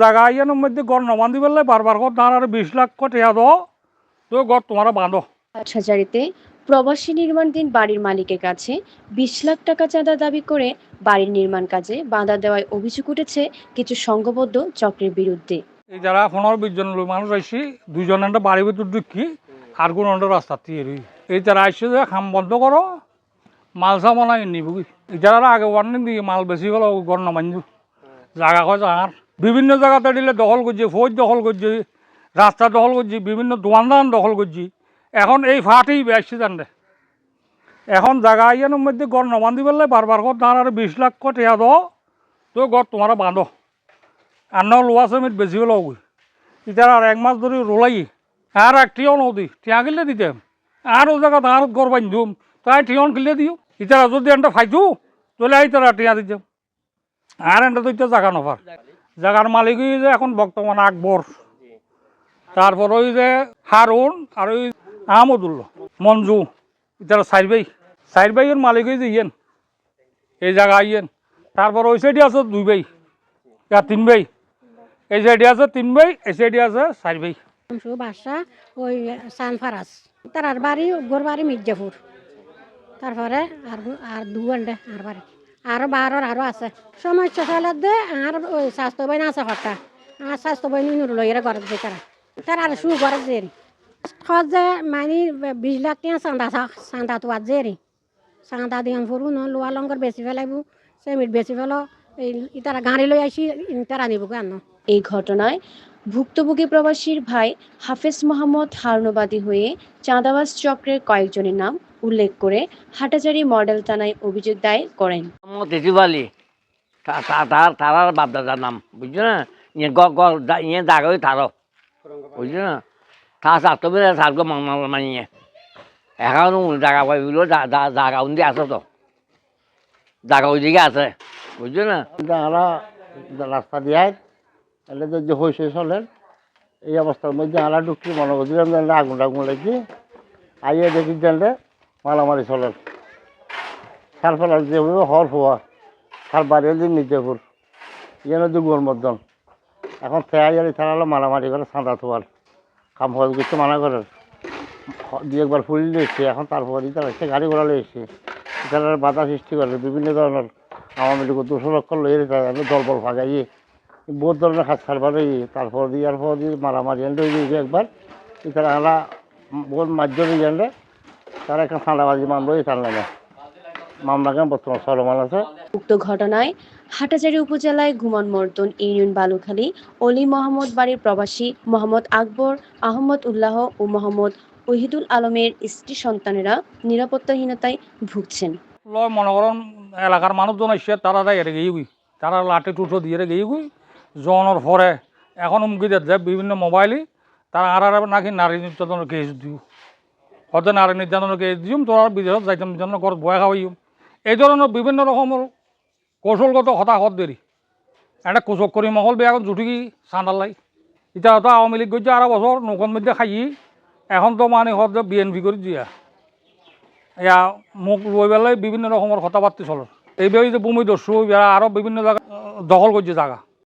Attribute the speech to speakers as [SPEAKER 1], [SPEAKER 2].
[SPEAKER 1] জায়গা ইয়ানোর মধ্যে গড় নবান্ধি পেলে বারবার কর দাঁড় আর বিশ লাখ কটিয়া দো তো গড় তোমার বাঁধো।
[SPEAKER 2] হাটহাজারিতে প্রবাসী নির্মাণধীন বাড়ির মালিকের কাছে। বিশ লাখ টাকা চাঁদা দাবি করে বাড়ির নির্মাণ কাজে বাধা দেওয়ায় অভিযোগ উঠেছে কিছু সংঘবদ্ধ চক্রের বিরুদ্ধে।
[SPEAKER 1] এই যারা পনেরো বিশ জন মানুষ আইসি দুজন একটা বাড়ির ভিতর ঢুকি আর কোন রাস্তা রই এই যারা আইসে যে খাম বন্ধ করো মাল সামনা নিবি যারা আগে ওয়ার্নিং দিয়ে মাল বেশি গেল গড় নামাঞ্জু জায়গা কয় জাগার। বিভিন্ন জায়গাতে দিলে দখল করছে, ফৌজ দখল করছে, রাস্তা দখল করছি, বিভিন্ন দোকানদান দখল করছি। এখন এই ফাটেই বেশি জানলে এখন জায়গা ইয়ানোর মধ্যে গড় নবান্ধি পেলে বারবার কর, দাঁড় আর বিশ লাখ কটিয়া দো তো গড় তোমার বাঁধো। আর ন লোয়া সেমিট বেশি হলো ওই ইতার আর এক মাস ধরে রোলাই, আর এক টিয়ন ওদি, টিয়া কিনলে দিতাম আর ও জায়গা আর ঘর বান্ধুম তাই টিয়ন কিনলে দিও। ইতারা যদি একটা ফাইতু তাহলে এই তারা টিয়া দিতাম আর একটা তো ইটা জায়গা নফার জায়গার মালিক ওই যে এখন বর্তমান আকবর তারপর ওই যে হারুন আর ওই আহমদুল্লাহ, মঞ্জু ইতারা সাইর ভাই সাইর ভাইয়ের মালিক ওই যে ইয়েন, এই জায়গা ইয়েন। তারপর ওই সাইডে আছে দুই ভাই আর তিন ভাই এই সাইডে আছে তিন ভাই এই সাইডে আছে চার ভাই
[SPEAKER 3] বাদশা ওই সানফারাস তার আর বাড়ি গোর বাড়ি মির্জাপুর তারপরে আর আর দু ঘণ্টা আর বাড়ি আরও বারোর আরও আছে। সমস্যা ফেলে দে, আর ওই স্বাস্থ্য বই আছে হঠাৎ আর স্বাস্থ্য বই নুন লইরে ঘরত দিয়ে তারা তার আর শু ঘরত যে যে মানি বিশ লাখ টিয়া চান্দা চান্দা তো আর যে চান্দা দিয়ান ফুরু ন লোয়া লঙ্কর বেশি ফেলাইব, সেমিট বেশি ফেলো, এই তারা গাড়ি লই আসি তারা নিব কেন?
[SPEAKER 2] এই ঘটনায় ভুক্তভোগী প্রবাসীর ভাই হাফেজ মোহাম্মদ হারুনবাদী হয়ে চাঁদাবাস চক্রের কয়েকজনের নাম উল্লেখ করে হাটাজারি মডেল থানায় অভিযোগ দায়ের করেন।
[SPEAKER 4] মোহাম্মদ আলী তার তারার বাপদাদার নাম বুঝছ না ইয়ে গ ইয়ে বুঝছ না তা সাতটো বেলা সাতগো মাংমাল মানিয়ে এখন জাগা পাইগুলো জাগা উন্দি আছে তো। জাগা ওইদিকে আছে বুঝছ না
[SPEAKER 5] আমরা রাস্তা দিয়ে এলে তো যে হয়েছে চলেন এই অবস্থার মধ্যে মনে করছিলাম আগুন টাগুন লাগছি আইয়ে দেখি জানলে মারামারি চলেন সার ফেলার যে হর হওয়া সার বাড়ি হলে। মির্জাপুর ইয়ে দুগুর মধ্যন এখন থেয়াই আর ছাড়ালো মারামারি করে সাঁদা থোয়ার কাম হওয়া কিছু মানা করে দুই একবার ফুল এসছে এখন তারপর দিতে এসে গাড়ি ঘোড়া এসছে এটার বাধা সৃষ্টি করে বিভিন্ন ধরনের আওয়ামী লীগ দুশো লক্ষ লইয়ে আমি দল বল ভাগাইয়ে। বহুত ধরনের হাত ছাড়বার তারপর দিয়ে আর পর দিয়ে মারামারি এনে একবার তারা আমরা বহুত মাধ্যমে জানলে তারা একটা ঠান্ডাবাজি মামলা এই টানলে না মামলাকে বর্তমান চলমান আছে।
[SPEAKER 2] উক্ত ঘটনায় হাটাজারি উপজেলায় ঘুমন মর্তন ইউনিয়ন বালুখালী অলি মোহাম্মদ বাড়ির প্রবাসী মোহাম্মদ আকবর আহমদ উল্লাহ ও মোহাম্মদ ওহিদুল আলমের স্ত্রী সন্তানেরা নিরাপত্তাহীনতায় ভুগছেন।
[SPEAKER 1] মনে করেন এলাকার মানুষজন আসছে তারা এরে গিয়ে গুই তারা লাঠি টুটো দিয়ে গিয়ে গুই জনের পরে এখন উমকি দেয় বিভিন্ন মোবাইলই তারা আর নাকি নারী নির্যাতনের কেস দিও। নারী নির্যাতনের কেস দিম তোরা বিদেশত যাইতাম জন্য ঘর বয়া খাওয়াইম এই ধরনের বিভিন্ন রকমের কৌশলগত হতাহত দেরি একটা কুচক করি মহল বেয়া জুটি চান্দাল লাই। এতিয়া তো আওয়ামী লীগ গিয়ে আরও বছর নৌকন মধ্যে খাই এখন তো মানে হত বিএনপি করে দিয়া। এয়া মোক লৈ পেলাই বিভিন্ন রকমের কথাবার্তা চলে। এইভাবে যে ভূমি দস্যু আরও বিভিন্ন জায়গা দখল করছে জায়গা